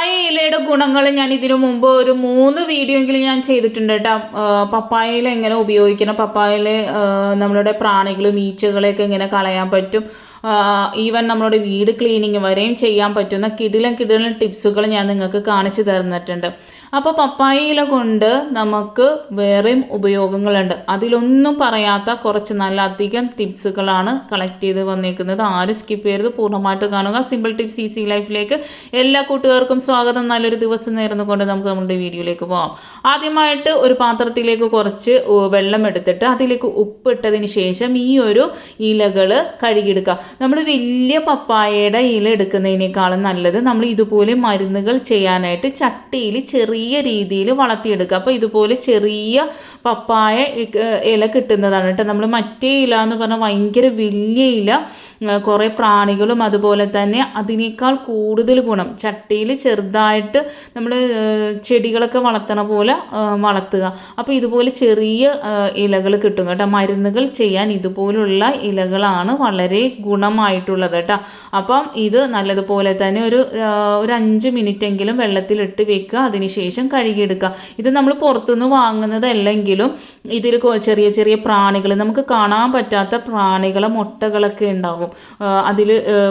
പപ്പായ ഇലയുടെ ഗുണങ്ങൾ ഞാൻ ഇതിനു മുമ്പ് ഒരു മൂന്ന് വീഡിയോ എങ്കിലും ഞാൻ ചെയ്തിട്ടുണ്ട് കേട്ടോ. പപ്പായ ഇല എങ്ങനെ ഉപയോഗിക്കണം? പപ്പായയിൽ നമ്മളുടെ പ്രാണികളും ഈച്ചകളെയൊക്കെ എങ്ങനെ കളയാൻ പറ്റും? ഈവൻ നമ്മളുടെ വീട് ക്ലീനിങ് വരെയും ചെയ്യാൻ പറ്റുന്ന കിടിലം കിടിലം ടിപ്സുകൾ ഞാൻ നിങ്ങൾക്ക് കാണിച്ചു തന്നിട്ടുണ്ട്. അപ്പോൾ പപ്പായ ഇല കൊണ്ട് നമുക്ക് വേറെയും ഉപയോഗങ്ങളുണ്ട്. അതിലൊന്നും പറയാത്ത കുറച്ച് നല്ല അധികം ടിപ്സുകളാണ് കളക്ട് ചെയ്ത് വന്നേക്കുന്നത്. ആരും സ്കിപ്പ് ചെയ്യരുത്. പൂർണമായിട്ട് കാണുക. സിമ്പിൾ ടിപ്സ് ഈസി ലൈഫിലേക്ക് എല്ലാ കൂട്ടുകാർക്കും സ്വാഗതം. നല്ലൊരു ദിവസം നേർന്നുകൊണ്ട് നമുക്ക് നമ്മുടെ വീഡിയോയിലേക്ക് പോകാം ആദ്യമായിട്ട് ഒരു പാത്രത്തിലേക്ക് കുറച്ച് വെള്ളം എടുത്തിട്ട് അതിലേക്ക് ഉപ്പിട്ടതിന് ശേഷം ഈ ഒരു ഇലകൾ കഴുകിയെടുക്കുക. നമ്മൾ വലിയ പപ്പായയുടെ ഇല എടുക്കുന്നതിനേക്കാളും നല്ലത് നമ്മൾ ഇതുപോലെ മരുന്നുകൾ ചെയ്യാനായിട്ട് ചട്ടിയിൽ ചെറിയ രീതിയിൽ വളർത്തിയെടുക്കുക. അപ്പോൾ ഇതുപോലെ ചെറിയ പപ്പായ ഇല കിട്ടുന്നതാണ് കേട്ടോ. നമ്മൾ മറ്റേ ഇല എന്ന് പറഞ്ഞാൽ ഭയങ്കര വലിയ ഇല കുറേ പ്രാണികളും അതുപോലെ തന്നെ അതിനേക്കാൾ കൂടുതൽ ഗുണം. ചട്ടിയിൽ ചെറുതായിട്ട് നമ്മൾ ചെടികളൊക്കെ വളർത്തണ പോലെ വളർത്തുക. അപ്പോൾ ഇതുപോലെ ചെറിയ ഇലകൾ കിട്ടും കേട്ടോ. മരുന്നുകൾ ചെയ്യാൻ ഇതുപോലുള്ള ഇലകളാണ് വളരെ ഗുണമായിട്ടുള്ളത് കേട്ടോ. അപ്പം ഇത് നല്ലതുപോലെ തന്നെ ഒരു ഒരു അഞ്ച് മിനിറ്റ് മിനിറ്റെങ്കിലും വെള്ളത്തിലിട്ട് വെക്കുക. അതിനുശേഷം കഴുകിയെടുക്കുക. ഇത് നമ്മൾ പുറത്തുനിന്ന് വാങ്ങുന്നതല്ലെങ്കിലും ഇതിൽ ചെറിയ ചെറിയ പ്രാണികൾ നമുക്ക് കാണാൻ പറ്റാത്ത പ്രാണികളെ മുട്ടകളൊക്കെ ഉണ്ടാകും. അതിൽ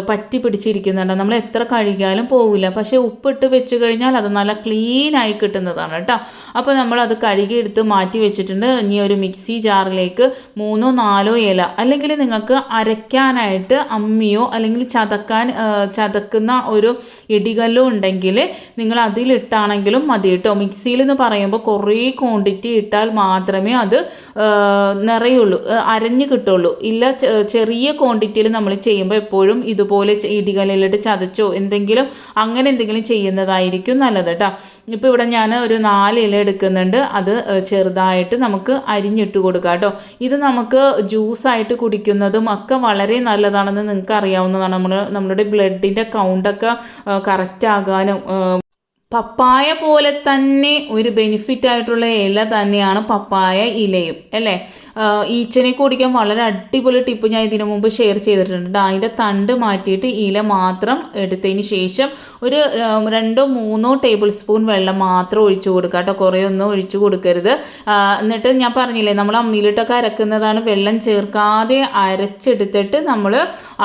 പറ്റി പിടിച്ചിരിക്കുന്നുണ്ട്. നമ്മൾ എത്ര കഴുകിയാലും പോവില്ല. പക്ഷേ ഉപ്പിട്ട് വെച്ച് കഴിഞ്ഞാൽ അത് നല്ല ക്ലീൻ ആയി കിട്ടുന്നതാണ് കേട്ടോ. അപ്പോൾ നമ്മൾ അത് കഴുകിയെടുത്ത് മാറ്റി വെച്ചിട്ടുണ്ട്. ഇനി ഒരു മിക്സി ജാറിലേക്ക് മൂന്നോ നാലോ ഇല അല്ലെങ്കിൽ നിങ്ങൾക്ക് അരയ്ക്കാനായിട്ട് അമ്മിയോ അല്ലെങ്കിൽ ചതക്കാൻ ചതക്കുന്ന ഒരു ഇടികല്ലോ ഉണ്ടെങ്കിൽ നിങ്ങൾ അതിലിട്ടാണെങ്കിലും മതി കേട്ടോ. മിക്സിയിൽ എന്ന് പറയുമ്പോൾ കുറേ ക്വാണ്ടിറ്റി ഇട്ടാൽ മാത്രമേ അത് നിറയുള്ളൂ അരഞ്ഞ് കിട്ടുള്ളൂ. ഇല്ല ചെറിയ ക്വാണ്ടിറ്റിയിൽ നമ്മൾ ചെയ്യുമ്പോൾ എപ്പോഴും ഇതുപോലെ ഇടികല്ലിലിട്ട് ചതച്ചോ എന്തെങ്കിലും അങ്ങനെ എന്തെങ്കിലും ചെയ്യുന്നതായിരിക്കും നല്ലത് കേട്ടോ. ഇപ്പോൾ ഇവിടെ ഞാൻ ഒരു നാല് ഇല എടുക്കുന്നുണ്ട്. അത് ചെറുതായിട്ട് നമുക്ക് അരിഞ്ഞിട്ട് കൊടുക്കാം കേട്ടോ. ഇത് നമുക്ക് ജ്യൂസായിട്ട് കുടിക്കുന്നതും ഒക്കെ വളരെ നല്ലതാണെന്ന് നിങ്ങൾക്ക് അറിയാവുന്നതാണ് നമ്മൾ നമ്മളുടെ ബ്ലഡിന്റെ കൗണ്ടൊക്കെ കറക്റ്റ് ആകാനും പപ്പായ പോലെ തന്നെ ഒരു ബെനിഫിറ്റ് ആയിട്ടുള്ള ഇല തന്നെയാണ് പപ്പായ ഇലയും അല്ലേ? ഈച്ചനെ കുടിക്കാൻ വളരെ അടിപൊളി ടിപ്പ് ഞാൻ ഇതിനു മുമ്പ് ഷെയർ ചെയ്തിട്ടുണ്ട്. അതിന്റെ തണ്ട് മാറ്റിയിട്ട് ഇല മാത്രം എടുത്തതിന് ശേഷം ഒരു രണ്ടോ മൂന്നോ ടേബിൾ സ്പൂൺ വെള്ളം മാത്രം ഒഴിച്ചു കൊടുക്കുക കേട്ടോ. കുറേ ഒന്നും ഒഴിച്ചു കൊടുക്കരുത്. എന്നിട്ട് ഞാൻ പറഞ്ഞില്ലേ നമ്മൾ അമ്മിയിലിട്ടൊക്കെ അരക്കുന്നതാണ് വെള്ളം ചേർക്കാതെ അരച്ചെടുത്തിട്ട് നമ്മൾ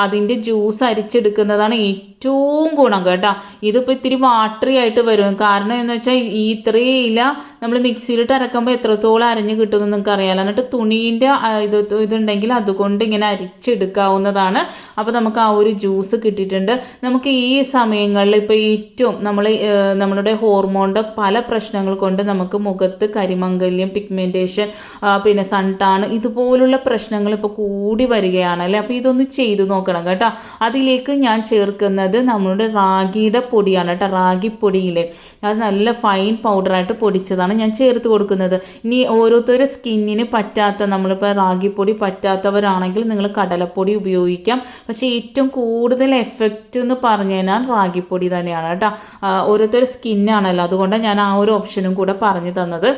അതിന്റെ ജ്യൂസ് അരിച്ചെടുക്കുന്നതാണ് ഏറ്റവും ഗുണം കേട്ടോ. ഇതിപ്പോൾ ഇത്തിരി വാട്ടറി ആയിട്ട് വരും. കാരണം എന്ന് വെച്ചാൽ ഈ ഇത്രയും ഇല നമ്മൾ മിക്സിയിലിട്ട് അരക്കുമ്പോൾ എത്രത്തോളം അരഞ്ഞ് കിട്ടുമെന്ന് നിങ്ങൾക്ക് അറിയാമല്ലോ എന്നിട്ട് തുണീന്റെ ഇത് ഇതുണ്ടെങ്കിൽ അതുകൊണ്ട് ഇങ്ങനെ അരിച്ചെടുക്കാവുന്നതാണ്. അപ്പോൾ നമുക്ക് ആ ഒരു ജ്യൂസ് കിട്ടിയിട്ടുണ്ട്. നമുക്ക് ഈ സമയങ്ങളിൽ ഇപ്പോൾ ഏറ്റവും നമ്മൾ നമ്മളുടെ ഹോർമോണിന്റെ പല പ്രശ്നങ്ങൾ കൊണ്ട് നമുക്ക് മുഖത്ത് കരിമംഗല്യം പിഗ്മെന്റേഷൻ പിന്നെ സൺടാണ് ഇതുപോലുള്ള പ്രശ്നങ്ങൾ ഇപ്പോൾ കൂടി വരികയാണ് അല്ലേ? അപ്പോൾ ഇതൊന്ന് ചെയ്തു നോക്കണം കേട്ടോ. അതിലേക്ക് ഞാൻ ചേർക്കുന്നത് നമ്മളുടെ റാഗിയുടെ പൊടിയാണ് കേട്ടോ. റാഗി റാഗിപ്പൊടിയിലെ അത് നല്ല ഫൈൻ പൗഡറായിട്ട് പൊടിച്ചതാണ്. ഞാൻ ചേർത്ത് കൊടുക്കുന്നത്. ഇനി ഓരോരുത്തരുടെ സ്കിന്നിന് പറ്റാത്ത നമ്മളിപ്പോൾ റാഗിപ്പൊടി പറ്റാത്തവരാണെങ്കിൽ നിങ്ങൾ കടലപ്പൊടി ഉപയോഗിക്കാം. പക്ഷേ ഏറ്റവും കൂടുതൽ എഫക്റ്റ് എന്ന് പറഞ്ഞു കഴിഞ്ഞാൽ റാഗിപ്പൊടി തന്നെയാണ് കേട്ടോ. ഓരോരുത്തരുടെ സ്കിന്നാണല്ലോ അതുകൊണ്ട് ഞാൻ ആ ഒരു ഓപ്ഷനും കൂടെ പറഞ്ഞു തന്നത്.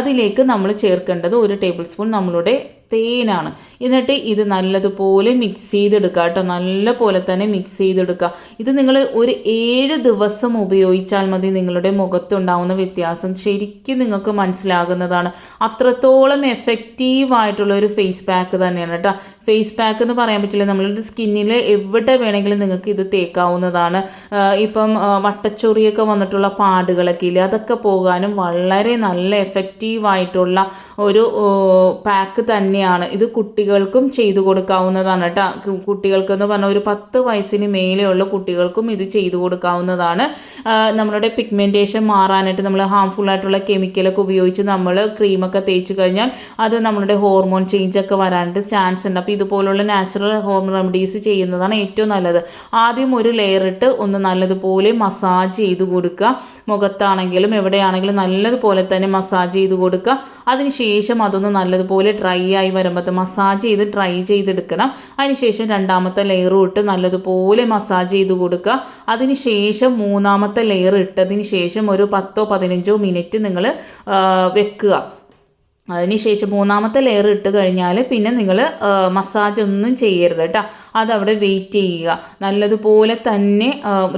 അതിലേക്ക് നമ്മൾ ചേർക്കേണ്ടത് ഒരു ടേബിൾ സ്പൂൺ നമ്മളുടെ തേനാണ്. എന്നിട്ട് ഇത് നല്ലതുപോലെ മിക്സ് ചെയ്തെടുക്കുക കേട്ടോ. നല്ല പോലെ തന്നെ മിക്സ് ചെയ്തെടുക്കുക ഇത് നിങ്ങൾ ഒരു ഏഴ് ദിവസം ഉപയോഗിച്ചാൽ മതി നിങ്ങളുടെ മുഖത്തുണ്ടാവുന്ന വ്യത്യാസം ശരിക്കും നിങ്ങൾക്ക് മനസ്സിലാകുന്നതാണ്. അത്രത്തോളം എഫക്റ്റീവായിട്ടുള്ള ഒരു ഫേസ് പാക്ക് തന്നെയാണ് കേട്ടോ. ഫേസ് പാക്ക് എന്ന് പറയാൻ പറ്റില്ല. നമ്മളുടെ സ്കിന്നിൽ എവിടെ വേണമെങ്കിലും നിങ്ങൾക്ക് ഇത് തേക്കാവുന്നതാണ്. ഇപ്പം വട്ടച്ചൊറിയൊക്കെ വന്നിട്ടുള്ള പാടുകളൊക്കെ ഇല്ലേ അതൊക്കെ പോകാനും വളരെ നല്ല എഫക്റ്റീവായിട്ടുള്ള ഒരു പാക്ക് തന്നെയാണ്. ഇത് കുട്ടികൾക്കും ചെയ്തു കൊടുക്കാവുന്നതാണ് കേട്ടോ കുട്ടികൾക്കെന്ന് പറഞ്ഞാൽ ഒരു പത്ത് വയസ്സിന് മേലെയുള്ള കുട്ടികൾക്കും ഇത് ചെയ്തു കൊടുക്കാവുന്നതാണ്. നമ്മളുടെ പിഗ്മെന്റേഷൻ മാറാനായിട്ട് നമ്മൾ ഹാംഫുൾ ആയിട്ടുള്ള കെമിക്കലൊക്കെ ഉപയോഗിച്ച് നമ്മൾ ക്രീമൊക്കെ തേച്ച് കഴിഞ്ഞാൽ അത് നമ്മളുടെ ഹോർമോൺ ചേഞ്ച് ഒക്കെ വരാനായിട്ട് ചാൻസ് ഉണ്ട്. അപ്പോൾ ഇതുപോലുള്ള നാച്ചുറൽ ഹോം റെമഡീസ് ചെയ്യുന്നതാണ് ഏറ്റവും നല്ലത്. ആദ്യം ഒരു ലെയർ ഇട്ട് ഒന്ന് നല്ലതുപോലെ മസാജ് ചെയ്ത് കൊടുക്കുക. മുഖത്താണെങ്കിലും എവിടെയാണെങ്കിലും നല്ലതുപോലെ തന്നെ മസാജ് ചെയ്ത് കൊടുക്കുക. അതിനുശേഷം അതൊന്ന് നല്ലതുപോലെ ഡ്രൈ ആയി വരുമ്പോൾ മസാജ് ചെയ്ത് ഡ്രൈ ചെയ്തെടുക്കണം. അതിനുശേഷം രണ്ടാമത്തെ ലെയർ ഇട്ട് നല്ലതുപോലെ മസാജ് ചെയ്ത് കൊടുക്കുക. അതിനുശേഷം മൂന്നാമത്തെ ലെയർ ഇട്ടതിന് ശേഷം ഒരു പത്തോ പതിനഞ്ചോ മിനിറ്റ് നിങ്ങൾ വെക്കുക. അതിനുശേഷം മൂന്നാമത്തെ ലെയർ ഇട്ട് കഴിഞ്ഞാൽ പിന്നെ നിങ്ങൾ മസാജ് ഒന്നും ചെയ്യരുത് കേട്ടോ. അതവിടെ വെയിറ്റ് ചെയ്യുക. നല്ലതുപോലെ തന്നെ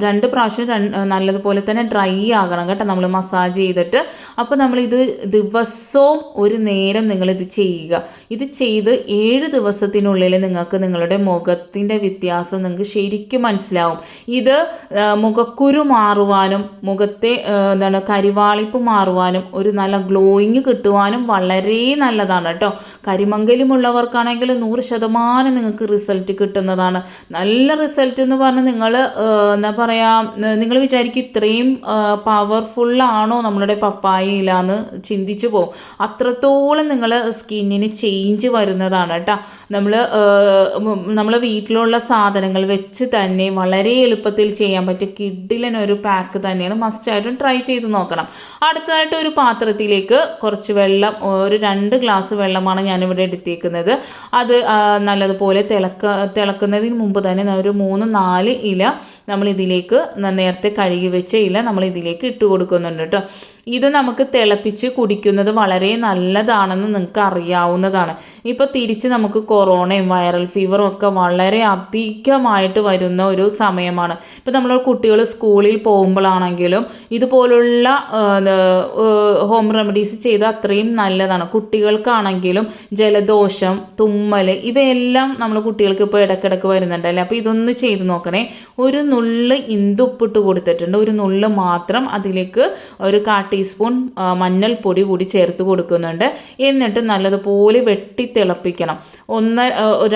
രണ്ട് പ്രാവശ്യം നല്ലതുപോലെ തന്നെ ഡ്രൈ ആകണം കേട്ടോ നമ്മൾ മസാജ് ചെയ്തിട്ട്. അപ്പോൾ നമ്മളിത് ദിവസവും ഒരു നേരം നിങ്ങളിത് ചെയ്യുക. ഇത് ചെയ്ത് ഏഴ് ദിവസത്തിനുള്ളിൽ നിങ്ങൾക്ക് നിങ്ങളുടെ മുഖത്തിന്റെ വ്യത്യാസം നിങ്ങൾക്ക് ശരിക്കും മനസ്സിലാവും. ഇത് മുഖക്കുരു മാറുവാനും മുഖത്തെ എന്താണ് കരിവാളിപ്പ് മാറുവാനും ഒരു നല്ല ഗ്ലോയിങ് കിട്ടുവാനും വളരെ നല്ലതാണ് കേട്ടോ. കരിമങ്കലുമുള്ളവർക്കാണെങ്കിൽ നൂറ് ശതമാനം നിങ്ങൾക്ക് റിസൾട്ട് കിട്ടുന്നതാണ് നല്ല റിസൾട്ട് എന്ന് പറഞ്ഞാൽ നിങ്ങൾ എന്താ പറയുക നിങ്ങൾ വിചാരിക്കും ഇത്രയും പവർഫുള്ളാണോ നമ്മളുടെ പപ്പായയിലാന്ന് ചിന്തിച്ചു പോകും അത്രത്തോളം നിങ്ങൾ സ്കിന്നിന് ചേഞ്ച് വരുന്നതാണ് കേട്ടോ. നമ്മൾ നമ്മളെ വീട്ടിലുള്ള സാധനങ്ങൾ വെച്ച് തന്നെ വളരെ എളുപ്പത്തിൽ ചെയ്യാൻ പറ്റിയ കിഡിലൻ ഒരു പാക്ക് തന്നെയാണ് മസ്റ്റായിട്ടും ട്രൈ ചെയ്ത് നോക്കണം. അടുത്തതായിട്ട് ഒരു പാത്രത്തിലേക്ക് കുറച്ച് വെള്ളം ഒരു രണ്ട് ഗ്ലാസ് വെള്ളമാണ് ഞാനിവിടെ എടുത്തേക്കുന്നത്. അത് നല്ലതുപോലെ തിളക്ക തിളക്കുന്നതിന് മുമ്പ് തന്നെ ഒരു മൂന്ന് നാല് ഇല നമ്മൾ ഇതിലേക്ക് നേരത്തെ കഴുകി വെച്ച ഇല നമ്മൾ ഇതിലേക്ക് ഇട്ട് കൊടുക്കുന്നുണ്ട് കേട്ടോ. ഇത് നമുക്ക് തിളപ്പിച്ച് കുടിക്കുന്നത് വളരെ നല്ലതാണെന്ന് നിങ്ങൾക്ക് അറിയാവുന്നതാണ്. ഇപ്പോൾ തിരിച്ച് നമുക്ക് കൊറോണയും വൈറൽ ഫീവറും ഒക്കെ വളരെ അധികമായിട്ട് വരുന്ന ഒരു സമയമാണ്. ഇപ്പോൾ നമ്മൾ കുട്ടികൾ സ്കൂളിൽ പോകുമ്പോഴാണെങ്കിലും ഇതുപോലുള്ള ഹോം റെമഡീസ് ചെയ്ത് അത്രയും നല്ലതാണ്. കുട്ടികൾക്കാണെങ്കിലും ജലദോഷം തുമ്മൽ ഇവയെല്ലാം നമ്മൾ കുട്ടികൾക്ക് ഇപ്പോൾ ഇടയ്ക്കിടയ്ക്ക് വരുന്നുണ്ടല്ലേ? അപ്പോൾ ഇതൊന്ന് ചെയ്ത് നോക്കണേ. ഒരു നുള്ള് ഇന്തുപ്പിട്ട് കൊടുത്തിട്ടുണ്ട്. ഒരു നുള്ള് മാത്രം അതിലേക്ക് ഒരു കാ ടീസ്പൂൺ മഞ്ഞൾപ്പൊടി കൂടി ചേർത്ത് കൊടുക്കുന്നുണ്ട്. എന്നിട്ട് നല്ലതുപോലെ വെട്ടി തിളപ്പിക്കണം. ഒന്ന്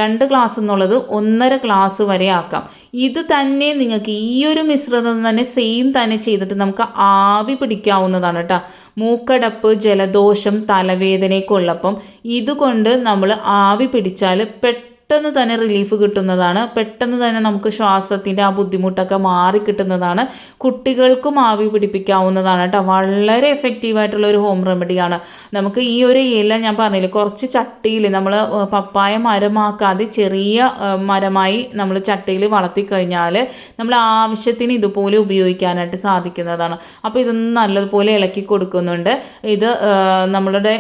രണ്ട് ഗ്ലാസ് എന്നുള്ളത് ഒന്നര ഗ്ലാസ് വരെ ആക്കാം. ഇത് തന്നെ നിങ്ങൾക്ക് ഈ ഒരു മിശ്രിതം തന്നെ സെയിം തന്നെ ചെയ്തിട്ട് നമുക്ക് ആവി പിടിക്കാവുന്നതാണ് കേട്ടോ മൂക്കടപ്പ് ജലദോഷം തലവേദനയൊക്കെ ഉള്ളപ്പം ഇതുകൊണ്ട് നമ്മൾ ആവി പിടിച്ചാൽ പെട്ടെന്ന് തന്നെ റിലീഫ് കിട്ടുന്നതാണ്. പെട്ടെന്ന് തന്നെ നമുക്ക് ശ്വാസത്തിന്റെ ആ ബുദ്ധിമുട്ടൊക്കെ മാറി കിട്ടുന്നതാണ്. കുട്ടികൾക്കും ആവി പിടിപ്പിക്കാവുന്നതാണ് കേട്ടോ. വളരെ എഫക്റ്റീവായിട്ടുള്ള ഒരു ഹോം റെമഡിയാണ് നമുക്ക് ഈ ഒരു ഇല ഞാൻ പറഞ്ഞില്ലേ കുറച്ച് ചട്ടിയിൽ നമ്മൾ പപ്പായ മരമാക്കാതെ ചെറിയ മരമായി നമ്മൾ ചട്ടിയിൽ വളർത്തി കഴിഞ്ഞാൽ നമ്മൾ ആവശ്യത്തിന് ഇതുപോലെ ഉപയോഗിക്കാനായിട്ട് സാധിക്കുന്നതാണ്. അപ്പോൾ ഇതൊന്ന് നല്ലതുപോലെ ഇളക്കി കൊടുക്കുന്നുണ്ട്. ഇത് നമ്മളുടെ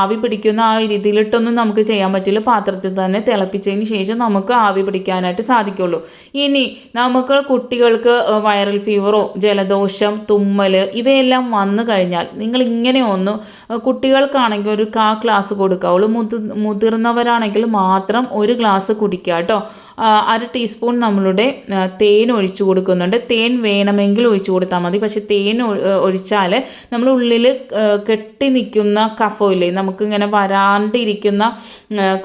ആവി പിടിക്കുന്ന ആ രീതിയിലിട്ടൊന്നും നമുക്ക് ചെയ്യാൻ പറ്റില്ല. പാത്രത്തിൽ തന്നെ തിളപ്പിച്ചതിന് ശേഷം നമുക്ക് ആവി പിടിക്കാനായിട്ട് സാധിക്കുള്ളൂ. ഇനി നമുക്ക് കുട്ടികൾക്ക് വൈറൽ ഫീവറോ ജലദോഷം തുമ്മൽ ഇവയെല്ലാം വന്നു കഴിഞ്ഞാൽ നിങ്ങൾ ഇങ്ങനെ ഒന്ന് കുട്ടികൾക്കാണെങ്കിൽ ഒരു കാ ഗ്ലാസ് കൊടുക്കാവുള്ളൂ മുതി മുതിർന്നവരാണെങ്കിൽ മാത്രം ഒരു ഗ്ലാസ് കുടിക്കുക കേട്ടോ. അര ടീസ്പൂൺ നമ്മളുടെ തേൻ ഒഴിച്ചു കൊടുക്കുന്നുണ്ട്. തേൻ വേണമെങ്കിൽ ഒഴിച്ചു കൊടുത്താൽ മതി. പക്ഷേ തേൻ ഒഴിച്ചാൽ നമ്മൾ ഉള്ളിൽ കെട്ടി നിൽക്കുന്ന കഫമില്ലേ നമുക്കിങ്ങനെ വരാണ്ടിരിക്കുന്ന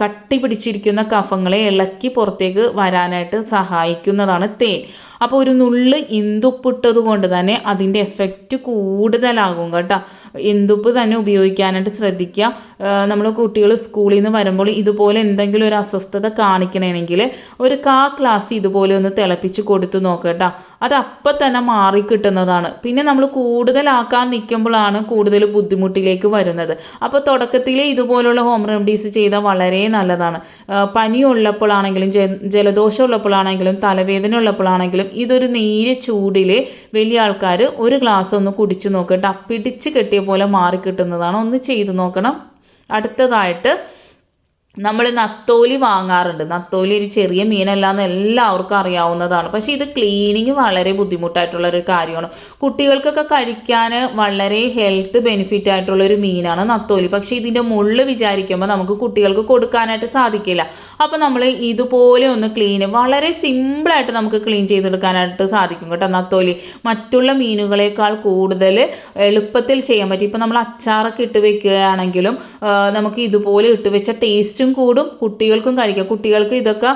കട്ടി പിടിച്ചിരിക്കുന്ന കഫങ്ങളെ ഇളക്കി പുറത്തേക്ക് വരാനായിട്ട് സഹായിക്കുന്നതാണ് തേൻ. അപ്പോൾ ഒരു നുള്ള് ഇന്തുപ്പിട്ടത് കൊണ്ട് തന്നെ അതിന്റെ എഫക്റ്റ് കൂടുതലാകും കേട്ടോ. ഇന്തുപ്പ് തന്നെ ഉപയോഗിക്കാനായിട്ട് ശ്രദ്ധിക്കുക. നമ്മൾ കുട്ടികൾ സ്കൂളിൽ നിന്ന് വരുമ്പോൾ ഇതുപോലെ എന്തെങ്കിലും ഒരു അസ്വസ്ഥത കാണിക്കണമെങ്കിൽ ഒരു കാ ക്ലാസ് ഇതുപോലെ ഒന്ന് തിളപ്പിച്ച് കൊടുത്തു നോക്കുക കേട്ടോ. അത് അപ്പം തന്നെ മാറി കിട്ടുന്നതാണ്. പിന്നെ നമ്മൾ കൂടുതലാക്കാൻ നിൽക്കുമ്പോഴാണ് കൂടുതൽ ബുദ്ധിമുട്ടിലേക്ക് വരുന്നത്. അപ്പോൾ തുടക്കത്തിൽ ഇതുപോലുള്ള ഹോം റെമഡീസ് ചെയ്താൽ വളരെ നല്ലതാണ്. പനി ഉള്ളപ്പോഴാണെങ്കിലും ജ- ജലദോഷം ഉള്ളപ്പോഴാണെങ്കിലും തലവേദന ഉള്ളപ്പോഴാണെങ്കിലും ഇതൊരു നീര് ചൂടിൽ വലിയ ആൾക്കാർ ഒരു ഗ്ലാസ് ഒന്ന് കുടിച്ചു നോക്കട്ടെ പിടിച്ച് കെട്ടിയ പോലെ മാറി കിട്ടുന്നതാണ്. ഒന്ന് ചെയ്തു നോക്കണം. അടുത്തതായിട്ട് നമ്മൾ നത്തോലി വാങ്ങാറുണ്ട്. നത്തോലി ഒരു ചെറിയ മീനല്ലാന്ന് എല്ലാവർക്കും അറിയാവുന്നതാണ്. പക്ഷെ ഇത് ക്ലീനിങ് വളരെ ബുദ്ധിമുട്ടായിട്ടുള്ള ഒരു കാര്യമാണ്. കുട്ടികൾക്കൊക്കെ കഴിക്കാൻ വളരെ ഹെൽത്ത് ബെനിഫിറ്റ് ആയിട്ടുള്ള ഒരു മീനാണ് നത്തോലി. പക്ഷേ ഇതിന്റെ മുള്ള് വിചാരിക്കുമ്പോൾ നമുക്ക് കുട്ടികൾക്ക് കൊടുക്കാനായിട്ട് സാധിക്കില്ല. അപ്പോൾ നമ്മൾ ഇതുപോലെ ഒന്ന് ക്ലീൻ വളരെ സിമ്പിളായിട്ട് നമുക്ക് ക്ലീൻ ചെയ്തെടുക്കാനായിട്ട് സാധിക്കും കേട്ടോ നത്തോലി. മറ്റുള്ള മീനുകളേക്കാൾ കൂടുതൽ എളുപ്പത്തിൽ ചെയ്യാൻ പറ്റും. ഇപ്പോൾ നമ്മൾ അച്ചാറൊക്കെ ഇട്ട് വെക്കുകയാണെങ്കിലും നമുക്ക് ഇതുപോലെ ഇട്ട് വെച്ച ടേസ്റ്റും കൂടും കുട്ടികൾക്കും കഴിക്കാം. കുട്ടികൾക്ക് ഇതൊക്കെ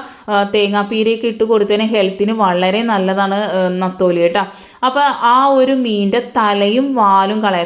തേങ്ങാപ്പീരയൊക്കെ ഇട്ട് കൊടുത്തതിന് ഹെൽത്തിന് വളരെ നല്ലതാണ് നത്തോലി കേട്ടോ. അപ്പോൾ ആ ഒരു മീനിന്റെ തലയും വാലും കളയ.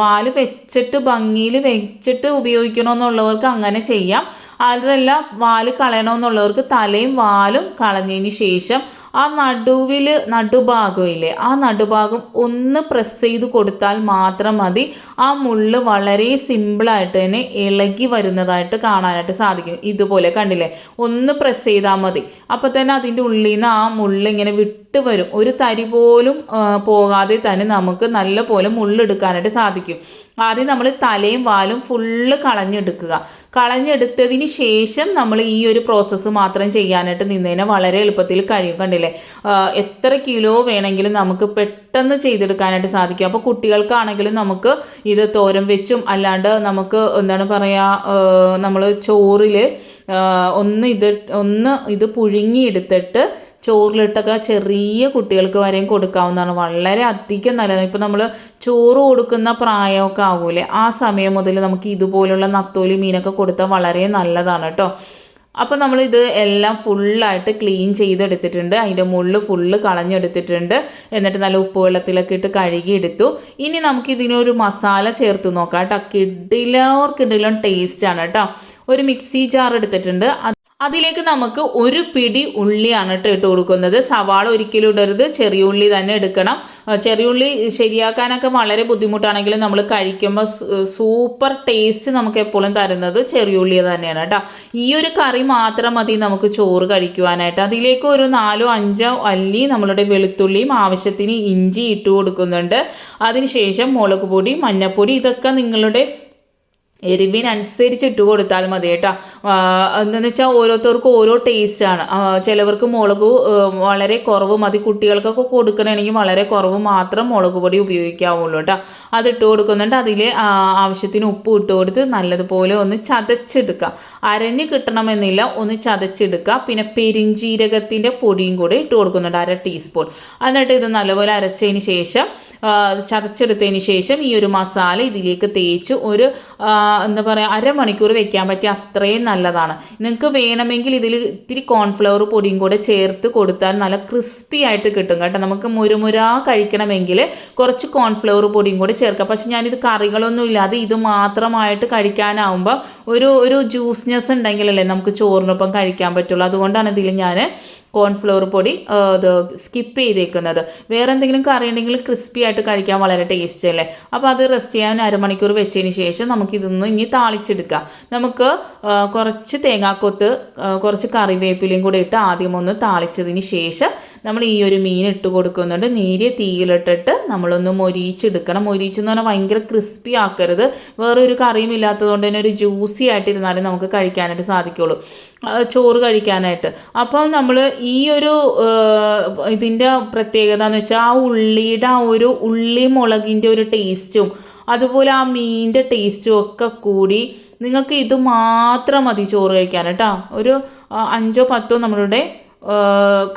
വാൽ വെച്ചിട്ട് ഭംഗിയിൽ വെച്ചിട്ട് ഉപയോഗിക്കണമെന്നുള്ളവർക്ക് അങ്ങനെ ചെയ്യാം. അതല്ല വാൽ കളയണമെന്നുള്ളവർക്ക് തലയും വാലും കളഞ്ഞതിന് ശേഷം ആ നടുവിൽ നടുഭാഗം ഇല്ലേ ആ നടുഭാഗം ഒന്ന് പ്രസ് ചെയ്ത് കൊടുത്താൽ മാത്രം മതി. ആ മുള്ള് വളരെ സിമ്പിളായിട്ട് തന്നെ ഇളകി വരുന്നതായിട്ട് കാണാനായിട്ട് സാധിക്കും. ഇതുപോലെ കണ്ടില്ലേ? ഒന്ന് പ്രസ് ചെയ്താൽ മതി. അപ്പോൾ തന്നെ അതിന്റെ ഉള്ളിൽ നിന്ന് ആ മുള്ള് ഇങ്ങനെ വിട്ട് വരും. ഒരു തരി പോലും പോകാതെ തന്നെ നമുക്ക് നല്ല പോലെ മുള്ളെടുക്കാനായിട്ട് സാധിക്കും. ആദ്യം നമ്മൾ തലയും വാലും ഫുള്ള് കളഞ്ഞെടുക്കുക. കളഞ്ഞെടുത്തതിന് ശേഷം നമ്മൾ ഈ ഒരു പ്രോസസ്സ് മാത്രം ചെയ്യാനായിട്ട് നിന്നതിനെ വളരെ എളുപ്പത്തിൽ കഴിയും. കണ്ടില്ലേ? എത്ര കിലോ വേണമെങ്കിലും നമുക്ക് പെട്ടെന്ന് ചെയ്തെടുക്കാനായിട്ട് സാധിക്കും. അപ്പോൾ കുട്ടികൾക്കാണെങ്കിലും നമുക്ക് ഇത് തോരൻ വെച്ചും അല്ലാണ്ട് നമുക്ക് എന്താണ് പറയുക നമ്മൾ ചോറിൽ ഒന്ന് ഇത് ഒന്ന് ഇത് പുഴുങ്ങിയെടുത്തിട്ട് ചോറിലിട്ടൊക്കെ ചെറിയ കുട്ടികൾക്ക് വരെയും കൊടുക്കാവുന്നതാണ്. വളരെ അധികം നല്ലതാണ്. ഇപ്പോൾ നമ്മൾ ചോറ് കൊടുക്കുന്ന പ്രായമൊക്കെ ആകൂലേ ആ സമയം മുതൽ നമുക്ക് ഇതുപോലുള്ള നത്തോലി മീനൊക്കെ കൊടുത്താൽ വളരെ നല്ലതാണ് കേട്ടോ. അപ്പോൾ നമ്മൾ ഇത് എല്ലാം ഫുള്ളായിട്ട് ക്ലീൻ ചെയ്തെടുത്തിട്ടുണ്ട്. അതിന്റെ മുള്ള് ഫുള്ള് കളഞ്ഞെടുത്തിട്ടുണ്ട്. എന്നിട്ട് നല്ല ഉപ്പ് വെള്ളത്തിലൊക്കെ ഇട്ട് കഴുകിയെടുത്തു. ഇനി നമുക്ക് ഇതിനൊരു മസാല ചേർത്ത് നോക്കാം. കേട്ടോ കിടിലോർക്കിടിലും ടേസ്റ്റാണ് കേട്ടോ. ഒരു മിക്സി ജാർ എടുത്തിട്ടുണ്ട്. അതിലേക്ക് നമുക്ക് ഒരു പിടി ഉള്ളിയാണ് കേട്ടോ ഇട്ട് കൊടുക്കുന്നത്. സവാള ഒരിക്കലും ഇടരുത്. ചെറിയ ഉള്ളി തന്നെ എടുക്കണം. ചെറിയ ഉള്ളി ശരിയാക്കാനൊക്കെ വളരെ ബുദ്ധിമുട്ടാണെങ്കിലും നമ്മൾ കഴിക്കുമ്പോൾ സൂപ്പർ ടേസ്റ്റ് നമുക്ക് എപ്പോഴും തരുന്നത് ചെറിയ ഉള്ളി തന്നെയാണ് കേട്ടോ. ഈ ഒരു കറി മാത്രം മതി നമുക്ക് ചോറ് കഴിക്കുവാനായിട്ട്. അതിലേക്ക് ഒരു നാലോ അഞ്ചോ അല്ലി നമ്മളുടെ വെളുത്തുള്ളിയും ആവശ്യത്തിന് ഇഞ്ചി ഇട്ട് കൊടുക്കുന്നുണ്ട്. അതിനുശേഷം മുളക് പൊടി മഞ്ഞൾപ്പൊടി ഇതൊക്കെ നിങ്ങളുടെ എരിവിനനുസരിച്ച് ഇട്ട് കൊടുത്താൽ മതി കേട്ടോ. എന്താണെന്ന് വെച്ചാൽ ഓരോരുത്തർക്കും ഓരോ ടേസ്റ്റാണ് ചിലവർക്ക് മുളക് വളരെ കുറവ് മതി. കുട്ടികൾക്കൊക്കെ കൊടുക്കണമെങ്കിൽ വളരെ കുറവ് മാത്രം മുളക് പൊടി ഉപയോഗിക്കാവുള്ളൂ കേട്ടോ. അത് ഇട്ട് കൊടുക്കുന്നുണ്ട്. അതിൽ ആവശ്യത്തിന് ഉപ്പ് ഇട്ട് കൊടുത്ത് നല്ലതുപോലെ ഒന്ന് ചതച്ചെടുക്കുക. അരഞ്ഞ് കിട്ടണമെന്നില്ല ഒന്ന് ചതച്ചെടുക്കുക. പിന്നെ പെരിഞ്ജീരകത്തിന്റെ പൊടിയും കൂടി ഇട്ട് കൊടുക്കുന്നുണ്ട് അര ടീസ്പൂൺ എന്നിട്ട് ഇത് നല്ലപോലെ അരച്ചതിന് ശേഷം ചതച്ചെടുത്തതിന് ശേഷം ഈ ഒരു മസാല ഇതിലേക്ക് തേച്ച് ഒരു എന്താ പറയുക അരമണിക്കൂർ വെക്കാൻ പറ്റിയ അത്രയും നല്ലതാണ്. നിങ്ങൾക്ക് വേണമെങ്കിൽ ഇതിൽ ഇത്തിരി കോൺഫ്ലവർ പൊടിയും കൂടെ ചേർത്ത് കൊടുത്താൽ നല്ല ക്രിസ്പി ആയിട്ട് കിട്ടും കേട്ടോ. നമുക്ക് മുരുമുര കഴിക്കണമെങ്കിൽ കുറച്ച് കോൺഫ്ലവർ പൊടിയും കൂടെ ചേർക്കാം. പക്ഷെ ഞാനിത് കറികളൊന്നും ഇല്ലാതെ ഇത് മാത്രമായിട്ട് കഴിക്കാനാവുമ്പോൾ ഒരു ഒരു ജ്യൂസ്നെസ് ഉണ്ടെങ്കിലല്ലേ നമുക്ക് ചോറിനൊപ്പം കഴിക്കാൻ പറ്റുള്ളൂ. അതുകൊണ്ടാണ് ഇതിൽ ഞാൻ കോൺഫ്ലവർ പൊടി ഇത് സ്കിപ്പ് ചെയ്തേക്കുന്നത്. വേറെ എന്തെങ്കിലും കറി ഉണ്ടെങ്കിൽ ക്രിസ്പി ആയിട്ട് കഴിക്കാൻ വളരെ ടേസ്റ്റ് അല്ലേ? അപ്പോൾ അത് റെസ്റ്റ് ചെയ്യാൻ അരമണിക്കൂർ വെച്ചതിന് ശേഷം നമുക്ക് ഇതൊന്ന് ഇനി താളിച്ചെടുക്കാം. നമുക്ക് കുറച്ച് തേങ്ങാക്കൊത്ത് കുറച്ച് കറിവേപ്പിലയും കൂടെ ഇട്ട് ആദ്യം ഒന്ന് താളിച്ചതിന് ശേഷം നമ്മൾ ഈ ഒരു മീൻ ഇട്ട് കൊടുക്കുന്നുണ്ട്. നേരിയ തീയിലിട്ടിട്ട് നമ്മളൊന്ന് മൊരിയിച്ചെടുക്കണം മൊരിയിച്ചെന്ന് പറഞ്ഞാൽ ഭയങ്കര ക്രിസ്പി ആക്കരുത്. വേറെ ഒരു കറിയും ഇല്ലാത്തതുകൊണ്ട് തന്നെ ഒരു ജ്യൂസി ആയിട്ടിരുന്നാലും നമുക്ക് കഴിക്കാനായിട്ട് സാധിക്കുള്ളൂ. ചോറ് കഴിക്കാനായിട്ട്. അപ്പം നമ്മൾ ഈ ഒരു ഇതിന്റെ പ്രത്യേകത എന്ന് വെച്ചാൽ ആ ഉള്ളിയുടെ ആ ഒരു ഉള്ളി മുളകിന്റെ ഒരു ടേസ്റ്റും അതുപോലെ ആ മീനിന്റെ ടേസ്റ്റും ഒക്കെ കൂടി നിങ്ങൾക്ക് ഇത് മാത്രം മതി ചോറ് കഴിക്കാൻ കേട്ടോ ഒരു അഞ്ചോ പത്തോ നമ്മളുടെ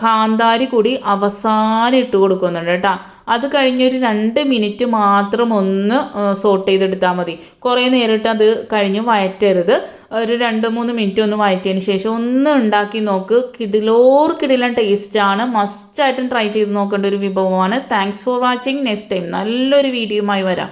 കാന്താരി കൂടി അവസാനം ഇട്ട് കൊടുക്കുന്നുണ്ട് കേട്ടോ. അത് കഴിഞ്ഞൊരു രണ്ട് മിനിറ്റ് മാത്രം ഒന്ന് സോട്ട് ചെയ്തെടുത്താൽ മതി. കുറേ നേരിട്ട് അത് കഴിഞ്ഞ് വയറ്റരുത്. ഒരു രണ്ട് മൂന്ന് മിനിറ്റ് ഒന്ന് വയറ്റിയതിന് ശേഷം ഒന്ന് ഉണ്ടാക്കി നോക്ക്. കിടിലോർ കിടിലൻ ടേസ്റ്റാണ് മസ്റ്റായിട്ടും ട്രൈ ചെയ്ത് നോക്കേണ്ട ഒരു വിഭവമാണ്. Thanks for watching next time നല്ലൊരു വീഡിയോയുമായി വരാം.